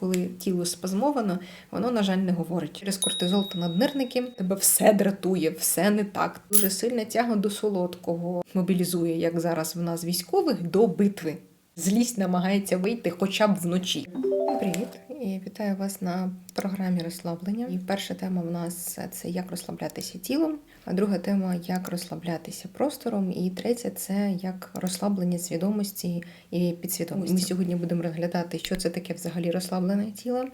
Коли тіло спазмовано, воно, на жаль, не говорить. Через кортизол та наднирники тебе все дратує, все не так. Дуже сильна тяга до солодкого мобілізує, як зараз в нас військових, до битви. Злість намагається вийти хоча б вночі. Привіт! І вітаю вас на програмі розслаблення. І перша тема в нас це як розслаблятися тілом, а друга тема як розслаблятися простором. І третя це як розслаблення свідомості і підсвідомості. Ми сьогодні будемо розглядати, що це таке взагалі розслаблене тіло.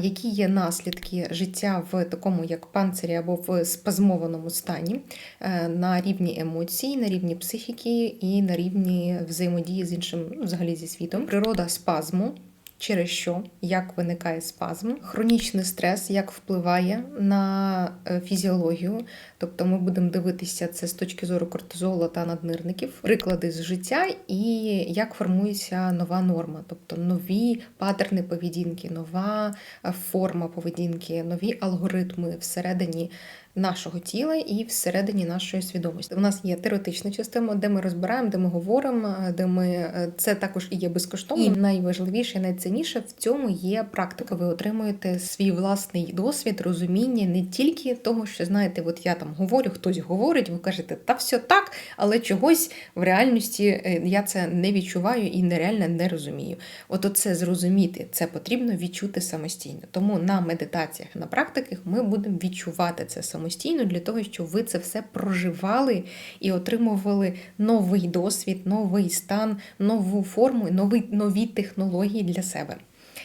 Які є наслідки життя в такому, як панцирі або в спазмованому стані е, на рівні емоцій, на рівні психіки і на рівні взаємодії з іншим, ну, взагалі зі світом, природа спазму. Через що, як виникає спазм, хронічний стрес, як впливає на е, фізіологію. Тобто ми будемо дивитися це з точки зору кортизолу та наднирників, приклади з життя і як формується нова норма, тобто нові паттерни поведінки, нова е, форма поведінки, нові алгоритми всередині нашого тіла і всередині нашої свідомості. У нас є теоретична частина, де ми розбираємо, де ми говоримо, де ми е, це також і є безкоштовно. І найважливіше, найцінніше в цьому є практика. Ви отримуєте свій власний досвід, розуміння не тільки того, що знаєте, от я там говорю, хтось говорить, ви кажете, та все так, але чогось в реальності е, я це не відчуваю і нереально не розумію. От оце зрозуміти, це потрібно відчути самостійно. Тому на медитаціях, на практиках ми будемо відчувати це самостійно для того, щоб ви це все проживали і отримували новий досвід, новий стан, нову форму, нові, нові технології для себе.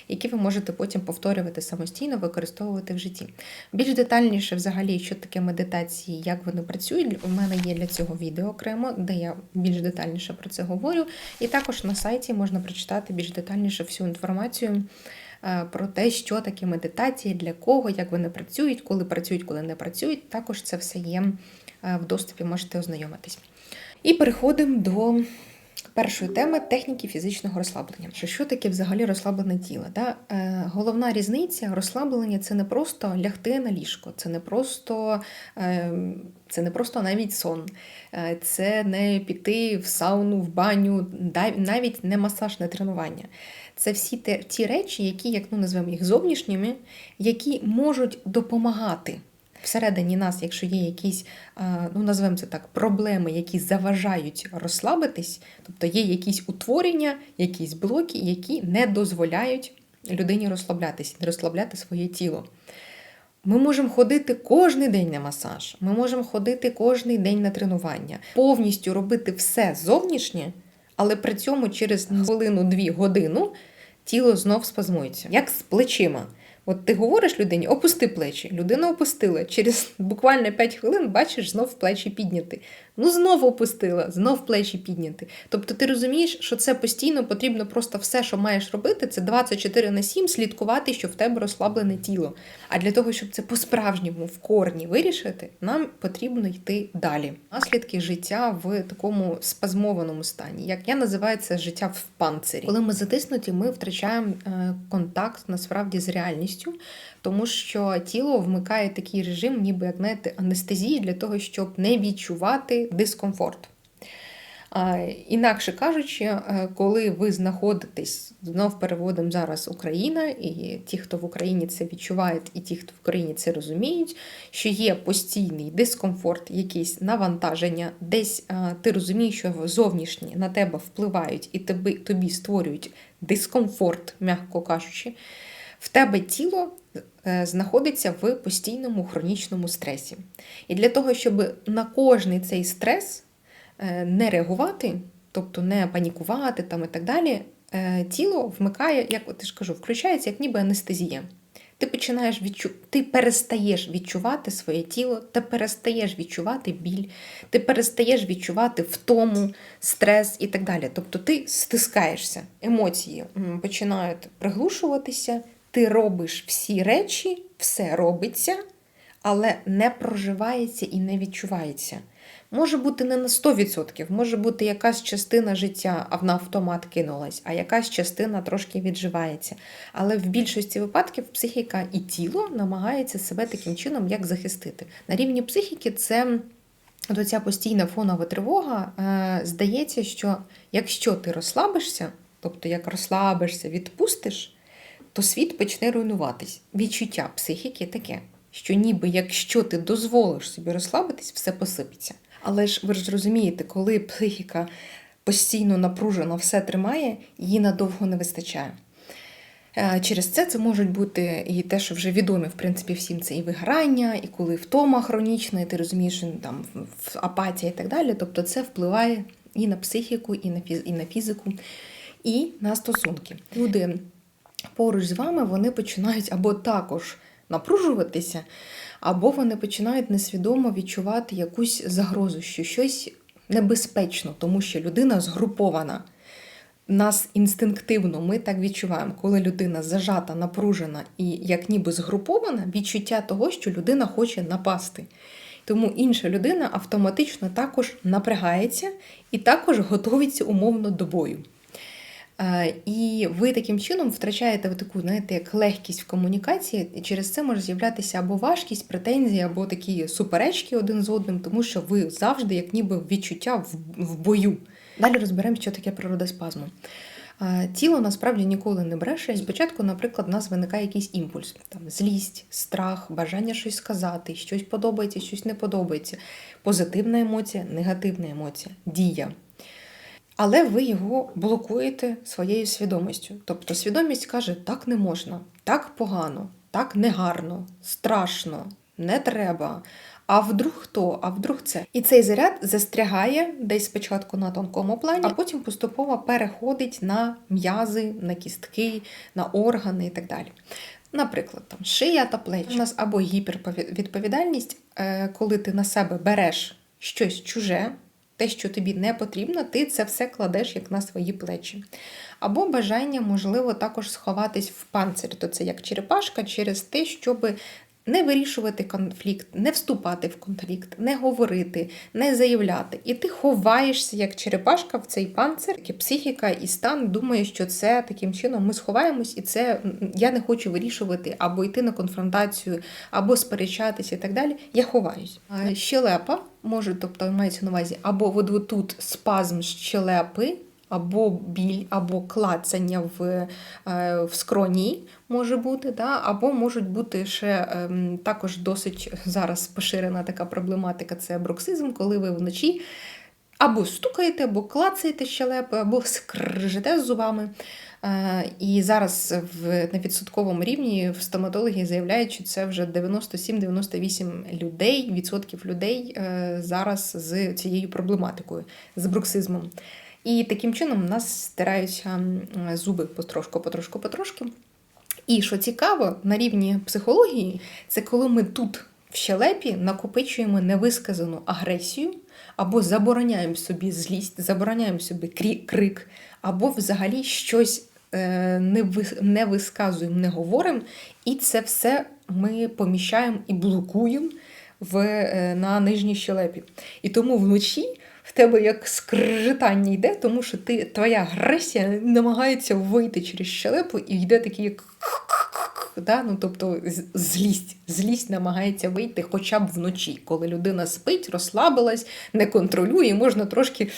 Які ви можете потім повторювати самостійно, використовувати в житті. Більш детальніше, взагалі, що таке медитації, як вони працюють, у мене є для цього відео окремо, де я більш детальніше про це говорю. І також на сайті можна прочитати більш детальніше всю інформацію про те, що таке медитація, для кого, як вони працюють, коли працюють, коли не працюють. Також це все є е, в доступі, можете ознайомитись. І переходимо до першої теми техніки фізичного розслаблення. Що що таке взагалі розслаблене тіло? Да? Е, Головна різниця розслаблення це не просто лягти на ліжко, це не просто. Е, це не просто навіть сон, е, це не піти в сауну, в баню, навіть не масажне тренування. Це всі ті речі, які, як ну називаємо їх зовнішніми, які можуть допомагати всередині нас, якщо є якісь, ну називаємо це так, проблеми, які заважають розслабитись, тобто є якісь утворення, якісь блоки, які не дозволяють людині розслаблятись, не розслабляти своє тіло. Ми можемо ходити кожен день на масаж, ми можемо ходити кожен день на тренування, повністю робити все зовнішнє, але при цьому через хвилину-дві годину тіло знов спазмується, як з плечима. От ти говориш людині, опусти плечі. Людина опустила. Через буквально 5 хвилин бачиш знов плечі підняти. Ну, знову опустила, знов плечі підняти. Тобто ти розумієш, що це постійно потрібно просто все, що маєш робити, це 24 на 7 слідкувати, що в тебе розслаблене тіло. А для того, щоб це по-справжньому в корні вирішити, нам потрібно йти далі. Наслідки життя в такому спазмованому стані. Як я називаю це життя в панцирі. Коли ми затиснуті, ми втрачаємо е, контакт насправді з реальністю тому що тіло вмикає такий режим, ніби як знаєте, анестезії для того, щоб не відчувати дискомфорт. Інакше кажучи, е, коли ви знаходитесь, знов переводимо зараз Україна, і ті, хто в Україні це відчувають, і ті, хто в Україні це розуміють, що є постійний дискомфорт, якісь навантаження, десь е, ти розумієш, що зовнішні на тебе впливають і тобі, тобі створюють дискомфорт, м'яко кажучи, в тебе тіло Е, знаходиться в постійному хронічному стресі. І для того, щоб на кожний цей стрес е, не реагувати, тобто не панікувати там і так далі, е, тіло вмикає, як от ж кажу, включається як ніби анестезія. Ти починаєш відчу... ти перестаєш відчувати своє тіло, ти перестаєш відчувати біль, ти перестаєш відчувати втому, стрес і так далі. Тобто ти стискаєшся, емоції починають приглушуватися, ти робиш всі речі, все робиться, але не проживається і не відчувається. Може бути не на 100%, може бути якась частина життя, а на автомат кинулась, а якась частина трошки відживається. Але в більшості випадків психіка і тіло намагаються себе таким чином як захистити. На рівні психіки це ця постійна фонова тривога. Е, здається, що якщо ти розслабишся, тобто як розслабишся, відпустиш то світ почне руйнуватись. Відчуття психіки таке, що ніби якщо ти дозволиш собі розслабитись, все посипеться. Але ж ви ж розумієте, коли психіка постійно напружена все тримає, її надовго не вистачає. Е, Через це це можуть бути і те, що вже відомі, в принципі, всім це і виграння, і коли втома хронічна, і ти розумієш, там апатія і так далі. Тобто це впливає і на психіку, і на фіз- і на фізику, і на стосунки. Люди поруч з вами вони починають або також напружуватися, або вони починають несвідомо відчувати якусь загрозу, що щось небезпечно, тому що людина згрупована. Нас інстинктивно ми так відчуваємо, коли людина зажата, напружена і як ніби згрупована, відчуття того, що людина хоче напасти. Тому інша людина автоматично також напрягається і також готується умовно до бою. Е, І ви таким чином втрачаєте таку, знаєте, як легкість в комунікації, і через це може з'являтися або важкість, претензії, або такі суперечки один з одним, тому що ви завжди, як ніби відчуття в, бою. Далі розберемо, що таке природа спазму. Е, Тіло насправді ніколи не бреше. Спочатку, наприклад, в нас виникає якийсь імпульс: там злість, страх, бажання щось сказати, щось подобається, щось не подобається. Позитивна емоція, негативна емоція, дія. Але ви його блокуєте своєю свідомістю. Тобто свідомість каже, так не можна, так погано, так негарно, страшно, не треба. А вдруг хто, а вдруг це. І цей заряд застрягає десь спочатку на тонкому плані, а потім поступово переходить на м'язи, на кістки, на органи і так далі. Наприклад, там шия та плечі. У нас або гіпервідповідальність, е, коли ти на себе береш щось чуже, те, що тобі не потрібно, ти це все кладеш як на свої плечі. Або бажання, можливо, також сховатись в панцир, то це як черепашка, через те, щоб не вирішувати конфлікт, не вступати в конфлікт, не говорити, не заявляти. І ти ховаєшся як черепашка в цей панцир, і психіка і стан думає, що це таким чином ми сховаємось, і це я не хочу вирішувати або йти на конфронтацію, або сперечатися і так далі. Я ховаюсь. Щелепа може, тобто мається на увазі, або от тут спазм щелепи. Або біль, або клацання в, е, в скроні може бути, да? або можуть бути ще ем, також досить зараз поширена така проблематика це броксизм, коли ви вночі або стукаєте, або клацаєте щелепи, або скржите зубами. Е, І зараз в, на відсотковому рівні в стоматології заявляють, що це вже 97-98 людей, відсотків людей е, зараз з цією проблематикою, з бруксизмом. І таким чином у нас стираються зуби потрошку, потрошку, потрошки. І що цікаво, на рівні психології, це коли ми тут в щелепі накопичуємо невисказану агресію, або забороняємо собі злість, забороняємо собі крик, або взагалі щось е, не, не висказуємо, не говоримо, і це все ми поміщаємо і блокуємо в, е, на нижній щелепі. І тому вночі в тебе як скрежетання йде, тому що ти, твоя агресія намагається вийти через щелепу і йде такий як. Да? Ну, тобто злість. Злість намагається вийти хоча б вночі, коли людина спить, розслабилась, не контролює, можна трошки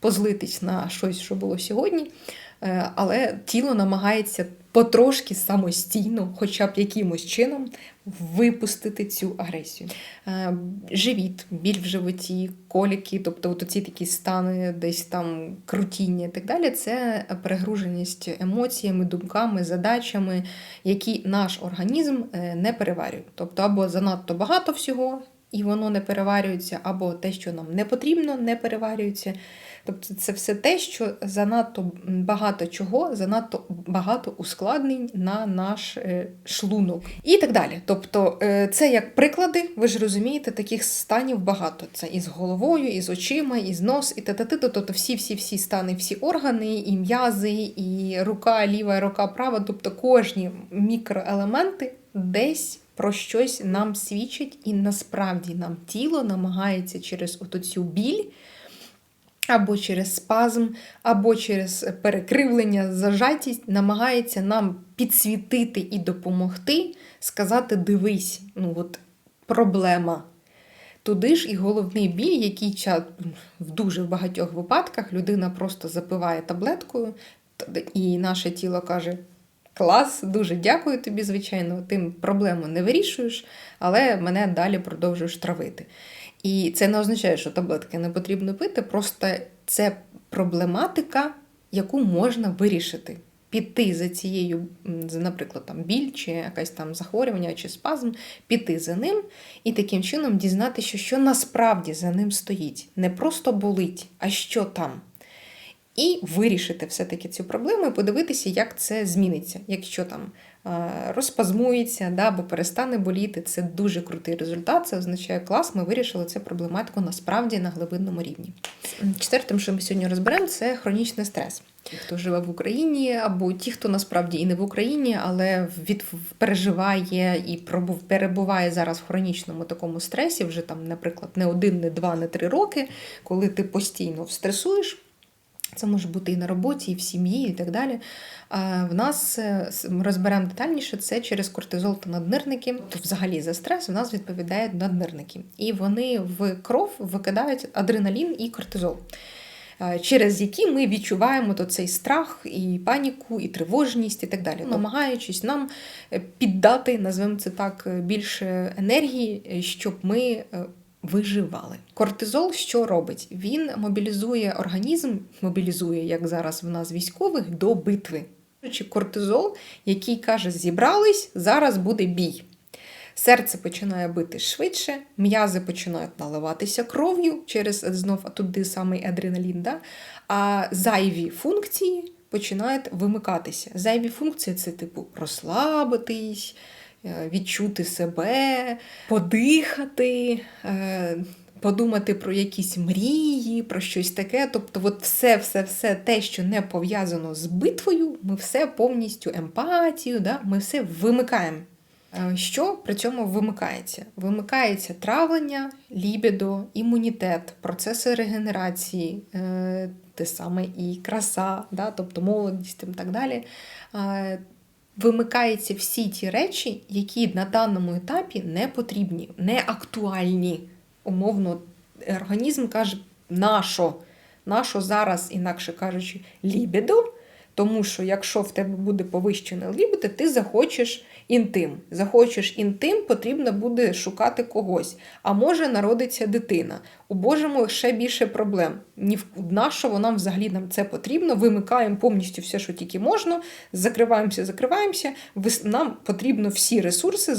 позлитись на щось, що було сьогодні. Е, Але тіло намагається потрошки самостійно, хоча б якимось чином, випустити цю агресію. Е, Живіт, біль в животі, коліки, тобто от ці такі стани, десь там крутіння і так далі, це перегруженість емоціями, думками, задачами, які наш організм е, не переварює. Тобто, або занадто багато всього. І воно не переварюється, або те, що нам не потрібно, не переварюється. Тобто це все те, що занадто багато чого, занадто багато ускладнень на наш е, шлунок і так далі. Тобто, е, це як приклади, ви ж розумієте, таких станів багато. Це і з головою, і з очима, і з нос, і та-та-ти, тобто всі, всі, всі стани, всі органи, і м'язи, і рука ліва, рука права, тобто кожні мікроелементи десь. Про щось нам свідчить, і насправді нам тіло намагається через цю біль або через спазм, або через перекривлення, зажатість, намагається нам підсвітити і допомогти, сказати: дивись, ну от проблема. Туди ж і головний біль, який в дуже багатьох випадках людина просто запиває таблеткою, і наше тіло каже: Клас, дуже дякую тобі, звичайно. Ти проблему не вирішуєш, але мене далі продовжуєш травити. І це не означає, що таблетки не потрібно пити, просто це проблематика, яку можна вирішити. Піти за цією, наприклад, там біль, чи якесь там захворювання, чи спазм, піти за ним і таким чином дізнатися, що насправді за ним стоїть. Не просто болить, а що там. І вирішити все-таки цю проблему і подивитися, як це зміниться. Якщо там розпазмується, да, або перестане боліти, це дуже крутий результат. Це означає клас, ми вирішили цю проблематику насправді на глибинному рівні. Четвертим, що ми сьогодні розберемо, це хронічний стрес. Ті, хто живе в Україні, або ті, хто насправді і не в Україні, але від переживає і перебуває зараз в хронічному такому стресі, вже там, наприклад, не один, не два, не три роки, коли ти постійно стресуєш. Це може бути і на роботі, і в сім'ї, і так далі. В нас е, ми розберемо детальніше це через кортизол та наднирники. То взагалі за стрес в нас відповідають наднирники. І вони в кров викидають адреналін і кортизол. Через які ми відчуваємо то цей страх, і паніку, і тривожність, і так далі, намагаючись нам е, піддати, назвемо це так, е, більше енергії, щоб ми виживали. Кортизол що робить? Він мобілізує організм, мобілізує, як зараз в нас військових, до битви. Кортизол, який каже, зібрались, зараз буде бій. Серце починає бити швидше, м'язи починають наливатися кров'ю через знов туди самий адреналін. Да? А зайві функції починають вимикатися. Зайві функції це типу розслабитись, відчути себе, подихати. Е, подумати про якісь мрії, про щось таке. Тобто, от все, все, все те, що не пов'язано з битвою, ми все повністю емпатію, да? ми все вимикаємо. Е, що при цьому вимикається? Вимикається травлення, лібідо, імунітет, процеси регенерації, те саме і краса, да? тобто молодість і так далі вимикаються всі ті речі, які на даному етапі не потрібні, не актуальні. Умовно, організм каже, нашо, нашо зараз, інакше кажучи, лібідо, тому що якщо в тебе буде повищене лібідо, ти захочеш інтим. Захочеш інтим, потрібно буде шукати когось. А може народиться дитина. У Божому ще більше проблем. Ні в нашого нам взагалі нам це потрібно. Вимикаємо повністю все, що тільки можна, закриваємося, закриваємося. Нам потрібно всі ресурси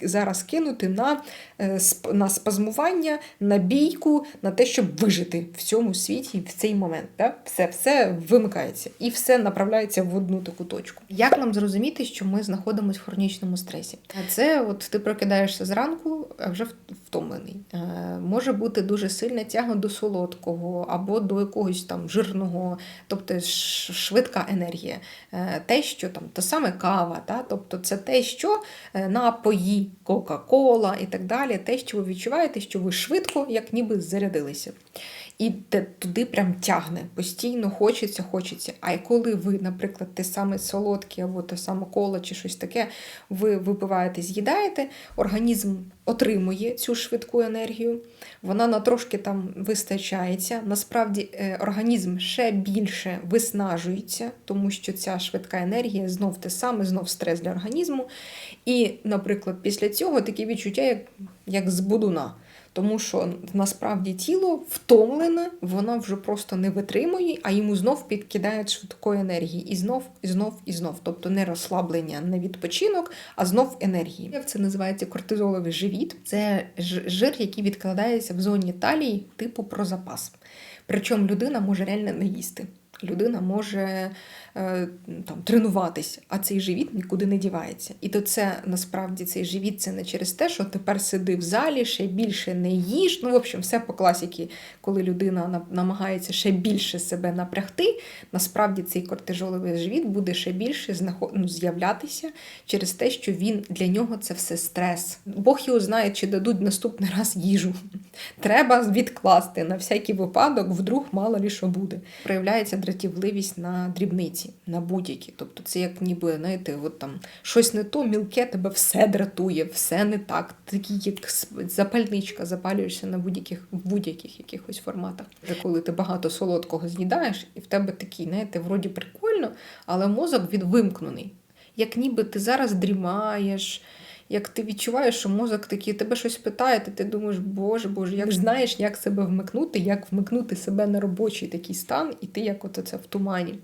зараз кинути на е, на спазмування, на бійку, на те, щоб вижити в цьому світі в цей момент. Да? Все все вимикається і все направляється в одну таку точку. Як нам зрозуміти, що ми знаходимося в хронічному стресі? Це от ти прокидаєшся зранку, а вже втомлений. Е, може бути дуже сильна тяга до солодкого або до якогось там жирного, тобто швидка енергія. Е, те, що там то саме кава, та? тобто це те, що е, напої, Кока-Кола і так далі, те, що ви відчуваєте, що ви швидко, як ніби зарядилися. І те, туди прям тягне, постійно хочеться, хочеться. А коли ви, наприклад, те саме солодке або те саме коло чи щось таке, ви випиваєте, з'їдаєте, організм отримує цю швидку енергію, вона на трошки там вистачається. Насправді е, організм ще більше виснажується, тому що ця швидка енергія знов те саме, знов стрес для організму. І, наприклад, після цього таке відчуття, як, як з. Тому що насправді тіло втомлене, воно вже просто не витримує, а йому знов підкидають швидкої енергії. І знов, і знов, і знов. Тобто не розслаблення, не відпочинок, а знов енергії. Це називається кортизоловий живіт. Це жир, який відкладається в зоні талії, типу про запас. Причому людина може реально не їсти. Людина може там тренуватись, а цей живіт нікуди не дівається. І то це насправді цей живіт це не через те, що тепер сиди в залі, ще більше не їж. Ну, в общем, все по класіки, коли людина намагається ще більше себе напрягти, насправді цей кортижоловий живіт буде ще більше ну, з'являтися через те, що він для нього це все стрес. Бог його знає, чи дадуть наступний раз їжу. Треба відкласти на всякий випадок, вдруг мало лі що буде. Проявляється дратівливість на дрібниці на будь-які. Тобто це як ніби, знаєте, от там щось не то, мілке тебе все дратує, все не так. Такі як запальничка, запалюєшся на будь-яких будь-яких якихось форматах. Коли ти багато солодкого з'їдаєш, і в тебе такий, знаєте, вроді прикольно, але мозок відвимкнений. як ніби ти зараз дрімаєш, як ти відчуваєш, що мозок такий тебе щось питає, ти, ти думаєш, боже, боже, як ж знаєш, як себе вмикнути, як вмикнути себе на робочий такий стан, і ти як оце в тумані.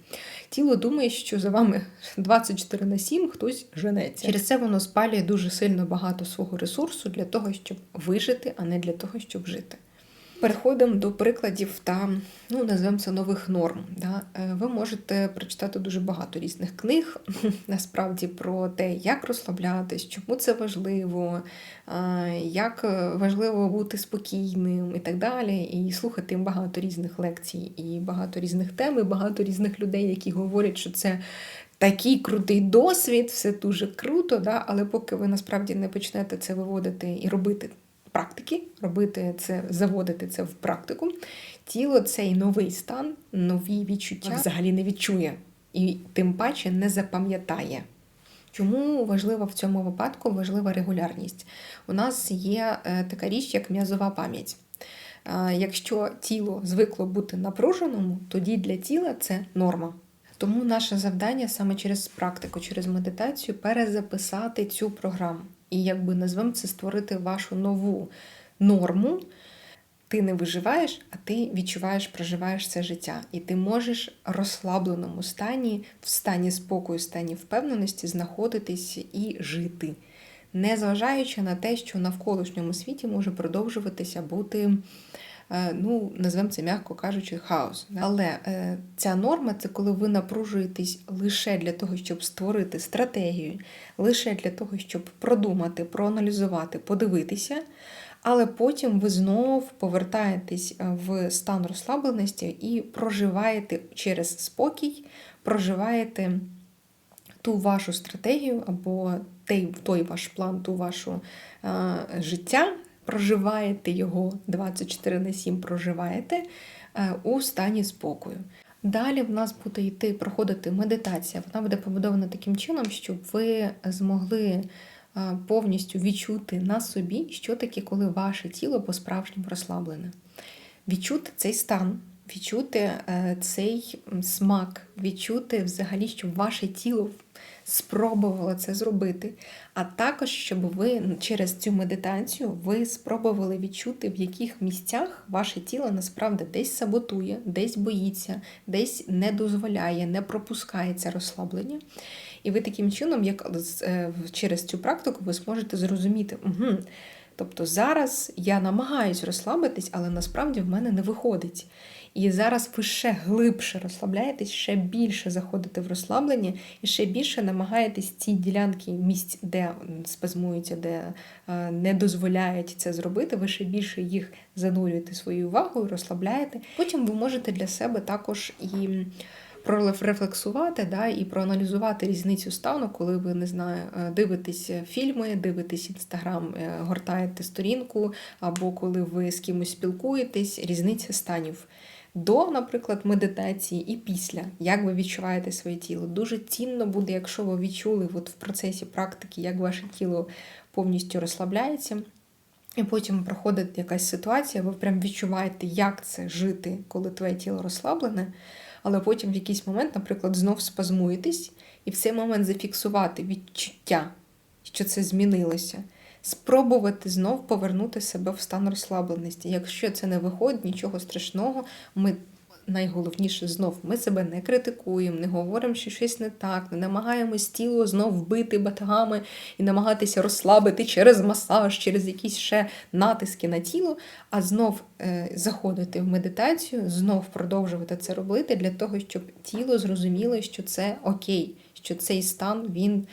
Тіло думає, що за вами 24 на 7 хтось женеться. Через це воно спалює дуже сильно багато свого ресурсу для того, щоб вижити, а не для того, щоб жити. Переходимо до прикладів та ну назвемо це нових норм. Да? Е, ви можете прочитати дуже багато різних книг насправді про те, як розслаблятись, чому це важливо, як важливо бути спокійним і так далі. І слухати багато різних лекцій, і багато різних тем, і багато різних людей, які говорять, що це. Такий крутий досвід, все дуже круто, да? але поки ви насправді не почнете це виводити і робити практики, робити це, заводити це в практику, тіло цей новий стан, нові відчуття взагалі не відчує і тим паче не запам'ятає. Чому важлива в цьому випадку важлива регулярність? У нас є е, така річ, як м'язова пам'ять. Е, якщо тіло звикло бути напруженому, тоді для тіла це норма. Тому наше завдання саме через практику, через медитацію перезаписати цю програму і якби назвемо це створити вашу нову норму. Ти не виживаєш, а ти відчуваєш, проживаєш це життя. І ти можеш в розслабленому стані, в стані спокою, в стані впевненості знаходитись і жити, незважаючи на те, що в навколишньому світі може продовжуватися бути ну, назвемо це, м'яко кажучи, хаос. Але е, ця норма це коли ви напружуєтесь лише для того, щоб створити стратегію, лише для того, щоб продумати, проаналізувати, подивитися. Але потім ви знов повертаєтесь е, в стан розслабленості і проживаєте через спокій, проживаєте ту вашу стратегію або той, той ваш план, ту вашу е, життя, проживаєте його 24 на 7 проживаєте е, у стані спокою. Далі в нас буде йти проходити медитація. Вона буде побудована таким чином, щоб ви змогли е, повністю відчути на собі, що таке, коли ваше тіло по-справжньому розслаблене. Відчути цей стан, відчути е, цей смак, відчути взагалі, щоб ваше тіло спробувала це зробити. А також, щоб ви через цю медитацію ви спробували відчути, в яких місцях ваше тіло насправді десь саботує, десь боїться, десь не дозволяє, не пропускає це розслаблення. І ви таким чином, як е, через цю практику, ви зможете зрозуміти. угу, Тобто зараз я намагаюсь розслабитись, але насправді в мене не виходить. І зараз ви ще глибше розслабляєтесь, ще більше заходите в розслаблення і ще більше намагаєтесь ці ділянки місць, де спазмуються, де е, не дозволяють це зробити, ви ще більше їх занурюєте свою увагу і розслабляєте. Потім ви можете для себе також і прорефлексувати да, і проаналізувати різницю стану, коли ви не знаю, е, дивитесь фільми, дивитесь інстаграм, е, гортаєте сторінку, або коли ви з кимось спілкуєтесь, різниця станів. До, наприклад, медитації і після, як ви відчуваєте своє тіло. Дуже цінно буде, якщо ви відчули от в процесі практики, як ваше тіло повністю розслабляється. І потім проходить якась ситуація, ви прям відчуваєте, як це жити, коли твоє тіло розслаблене але потім в якийсь момент, наприклад, знов спазмуєтесь, і в цей момент зафіксувати відчуття, що це змінилося. Спробувати знов повернути себе в стан розслабленості. Якщо це не виходить, нічого страшного, ми найголовніше знов ми себе не критикуємо, не говоримо, що щось не так, не намагаємось тіло знов вбити батагами і намагатися розслабити через масаж, через якісь ще натиски на тіло, а знов е, заходити в медитацію, знов продовжувати це робити для того, щоб тіло зрозуміло, що це окей, що цей стан він.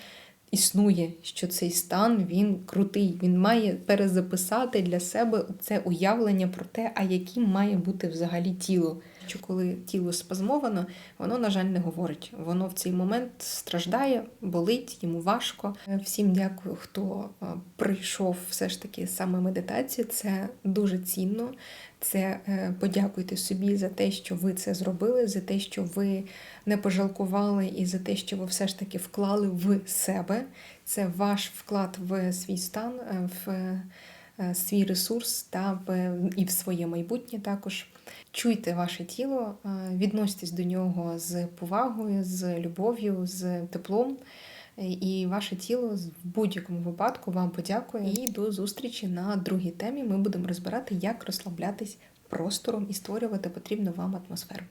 Існує, що цей стан він крутий, він має перезаписати для себе це уявлення про те, а яким має бути взагалі тіло що коли тіло спазмовано, воно, на жаль, не говорить. Воно в цей момент страждає, болить, йому важко. Всім дякую, хто прийшов все ж таки саме медитацію. Це дуже цінно. Це е, подякуйте собі за те, що ви це зробили, за те, що ви не пожалкували, і за те, що ви все ж таки вклали в себе. Це ваш вклад в свій стан, е, в е, свій ресурс та в і в своє майбутнє також. Чуйте ваше тіло, відносьтесь відноситесь до нього з повагою, з любов'ю, з теплом. і ваше тіло в будь-якому випадку вам подякує. І до зустрічі на другій темі. Ми будемо розбирати, як розслаблятись простором і створювати потрібну вам атмосферу.